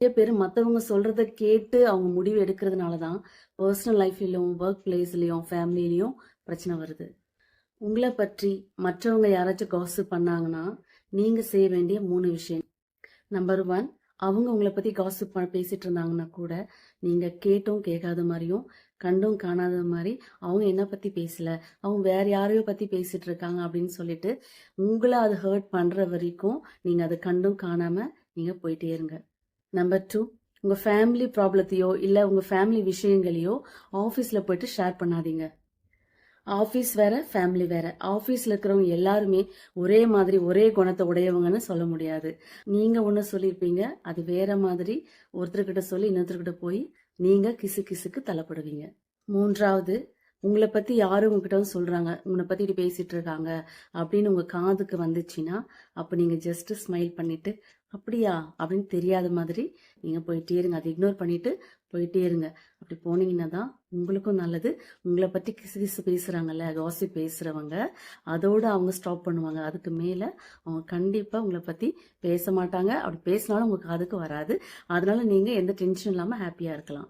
நிறைய பேர் மற்றவங்க சொல்றத கேட்டு அவங்க முடிவு எடுக்கிறதுனால தான் பர்சனல் லைஃப்லையும் ஒர்க் பிளேஸ்லேயும் ஃபேமிலிலையும் பிரச்சனை வருது. உங்களை பற்றி மற்றவங்க யாராச்சும் காசு பண்ணாங்கன்னா நீங்க செய்ய வேண்டிய மூணு விஷயம். நம்பர் ஒன் அவங்க உங்களை பத்தி காசு பேசிட்டு இருந்தாங்கன்னா கூட நீங்க கேட்டும் கேட்காத மாதிரியும் கண்டும் காணாத மாதிரி அவங்க என்ன பத்தி பேசல அவங்க வேற யாரையோ பத்தி பேசிட்டு இருக்காங்க அப்படின்னு சொல்லிட்டு உங்களை அது ஹர்ட் பண்ற வரைக்கும் நீங்க அதை கண்டும் காணாம நீங்க போயிட்டே இருங்க. நம்பர் டூ உங்க ஃபேமிலி ப்ராப்ளத்தையோ இல்ல உங்க ஃபேமிலி விஷயங்களையோ ஆஃபீஸில் போயிட்டு ஷேர் பண்ணாதீங்க. ஆஃபீஸ் வேற ஃபேமிலி வேற. ஆஃபீஸில் இருக்கிறவங்க எல்லாருமே ஒரே மாதிரி ஒரே குணத்தை உடையவங்கன்னு சொல்ல முடியாது. நீங்கள் ஒன்று சொல்லியிருப்பீங்க அது வேற மாதிரி ஒருத்தர்கிட்ட சொல்லி இன்னொருத்தர்கிட்ட போய் நீங்கள் கிசு கிசுக்கு தள்ளப்படுவீங்க. மூன்றாவது உங்களை பற்றி யாரும் உங்ககிட்ட வந்து உங்களை பற்றிட்டு இப்படி இருக்காங்க. அப்படின்னு உங்கள் காதுக்கு வந்துச்சுன்னா அப்போ நீங்கள் ஜஸ்ட்டு ஸ்மைல் பண்ணிவிட்டு அப்படியா? அப்படின்னு தெரியாத மாதிரி நீங்கள் போயிட்டே இருங்க. அதை இக்னோர் பண்ணிவிட்டு போயிட்டே இருங்க. அப்படி போனீங்கன்னா தான் உங்களுக்கும் நல்லது. உங்களை பற்றி கிசு கிசு பேசுகிறாங்கல்ல காசி பேசுகிறவங்க அதோடு அவங்க ஸ்டாப் பண்ணுவாங்க. அதுக்கு மேலே அவங்க கண்டிப்பாக உங்களை பற்றி பேச மாட்டாங்க. அப்படி பேசினாலும் உங்கள் காதுக்கு வராது. அதனால நீங்கள் எந்த டென்ஷன் இல்லாமல் ஹாப்பியாக இருக்கலாம்.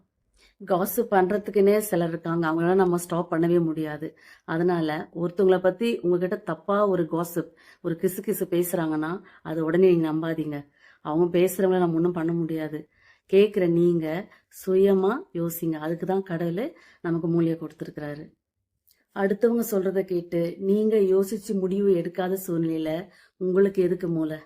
காசு பண்றதுக்குன்னே சிலர் இருக்காங்க. அவங்களால நம்ம ஸ்டாப் பண்ணவே முடியாது. அதனால ஒருத்தவங்களை பத்தி உங்ககிட்ட தப்பா ஒரு காசுப் ஒரு கிசு கிசு பேசுறாங்கன்னா அது உடனே நீங்க நம்பாதீங்க. அவங்க பேசுறவங்கள நம்ம ஒன்றும் பண்ண முடியாது. கேட்குற நீங்க சுயமா யோசிங்க. அதுக்கு தான் கடவுள் நமக்கு மூலியை கொடுத்துருக்கிறாரு. அடுத்தவங்க சொல்கிறத கேட்டு நீங்க யோசிச்சு முடிவு எடுக்காத சூழ்நிலையில உங்களுக்கு எதுக்கு மூளை?